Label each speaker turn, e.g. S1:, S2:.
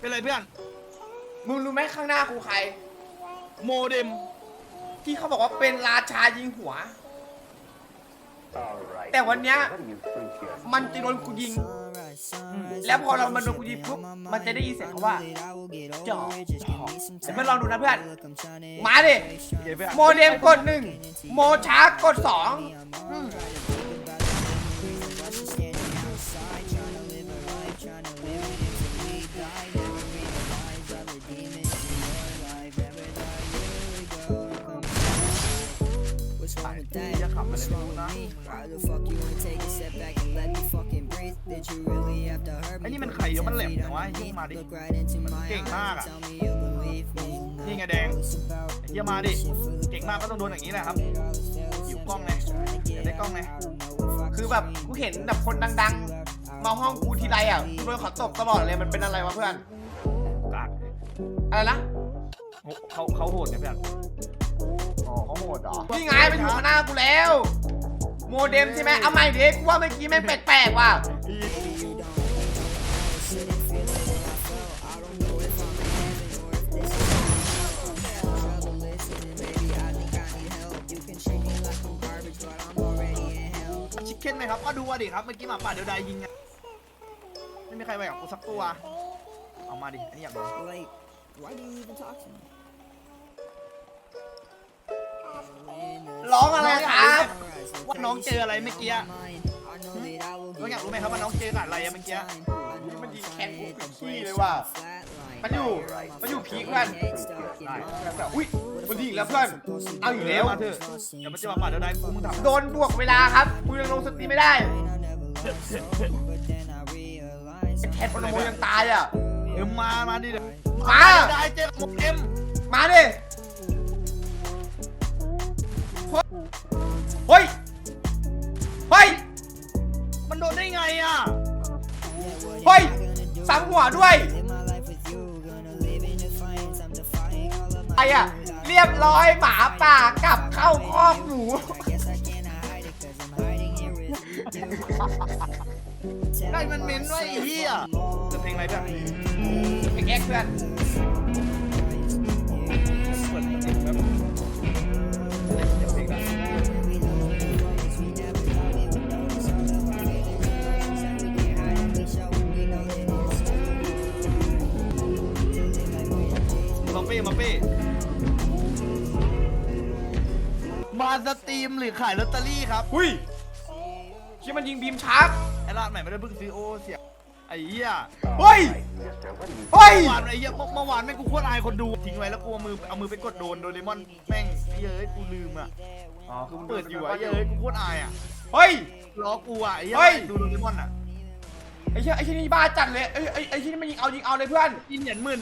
S1: เป็นไรเพื่อน
S2: มึงรู้ไหมข้างหน้ากูใคร
S1: โมเดม
S2: ที่เขาบอกว่าเป็นราชายิงหัว แต่วันเนี้ยมันจะโดนกูยิง แล้วพอเรามันโดนกูยิงปุ๊บมันจะได้ยินเสียงเขาว่าจ่อจ่อเดี๋ยวเพื่อนลองดูนะเพื่อน มาดิ
S1: เดี๋ยวเพื่อน
S2: โมเดมกดหนึ่งโมช้ากดสอง อืม
S1: จะขับมาเลยไม่รู้นะ
S3: Why the fuck you wanna take a step back and let me fucking breathe? Did you really have to hurt
S1: ไอ้
S3: me?
S1: นี่มันใครเดี๋ยวมันแหลมแต่ว่ายิงมาดิ
S3: Look right into my
S1: เก่งมาก
S3: eyes
S1: อะ
S3: and tell me you believe me.
S1: นี่ไงแดง ไอ้เหี้ยมาดิ เก่งมากก็ต้องโดนอย่างนี้แหละครับหิวกล้องไงเดี๋ยวได้กล้องไง
S2: คือแบบกูเห็นแบบคนดังๆ มาห้องกูทีไรอะกูโดนเขาตบตลอดเลยมันเป็นอะไรวะเพื่อน
S1: กาก
S2: อะไรนะ
S1: เขาเขาโหดเนี่ยเพื่อน
S2: อ๋อเขาโหดเหรอนี่ไงมันอยู่ข้างหน้ากูแล้ว โมเดมใช่ไหมเอาใหม่ดิกูว่าเมื่อกี้แม่งแปลกๆว่ะ
S1: ชิคเก้นไหมครับ ก็ดูว่าดิครับ เมื่อกี้หมาป่าเดียวดายยิงไงไม่มีใครไปกับกูสักตัว เอามาดิ อันนี้อยากดู
S3: Like, why do you even talk to me?
S2: ร้องอะไรครับ
S1: ว่าน้องเจออะไรเมื่อกี้
S3: I know that I will
S1: น้องอยากรู้ไหมครับว่าน้องเจอกับอะไรอะเมื่อกี้
S2: มันยิงแคนกูเป็นขี้เลยว่ะมันอยู่มันอยู่พีคเพื่อนแบบอุ้ยมันยิงแล้วเพื่อนเอาอยู่แล้ว
S1: มาเถอะเดี๋ยวมันจะมาป่าเดียวดายกูมึงทำ
S2: โดนบวกเวลาครับกูยังลงสตรีมไม่ได้ไอ้แคทโอนโมยังตายอะ
S1: เอ็มมา มาดิเดี๋ยว
S2: มา
S1: เดี๋ยวได้เจอกับเอ็ม
S2: มาดิเฮ้ย เฮ้ย
S1: มันโดนได้ไงอะ
S2: เฮ้ยสามหัวด้วยไอ้อะเรียบร้อยหมาป่ากลับเข้าคอกหนู
S1: ได้มันเม้นด้วยไอ้เหี้ยเปิดเพลงอะไรเพื่อน
S2: ไอ้แก๊กเพื่อน
S1: เปิดเพลงแบบเพลงอะไรมาเป้มาเป้มาสตรีมหรือขายลอตเตอรี่ครับ
S2: หุ้ยที่มันยิงบีมชาร์ก
S1: ไอ้ร้านใหม่ไม่ได้เพิ่งซื้อโอเสียไอ้เหี้ย
S2: เฮ้ยเฮ้ย
S1: เมื่อวานไอ้เหี้ยเมื่อเมื่อวานแม่งกูโคตรอายคนดูทิ้งไว้แล้วกูเอามือเอามือไปกดโดนโดเรมอนแม่งไอ้เหี้ยเอ้ยกูลืมอะ
S2: อ๋อคือ
S1: เปิดอยู่อะไอ้เหี้ยเอ้ยกูโคตรอายอะ
S2: เฮ้ย
S1: ล้อกูอะไอ้เหี้ย
S2: เฮ้ย
S1: ดูโดเรมอนอะ
S2: ไอ้เชี่ยไอ้ที่นี่บ้าจัดเลยไอ้ไอ้ไอ้ที่นี่มันยิงเอายิงเอาเลยเพื่อน
S1: กินเหรียญหมื่น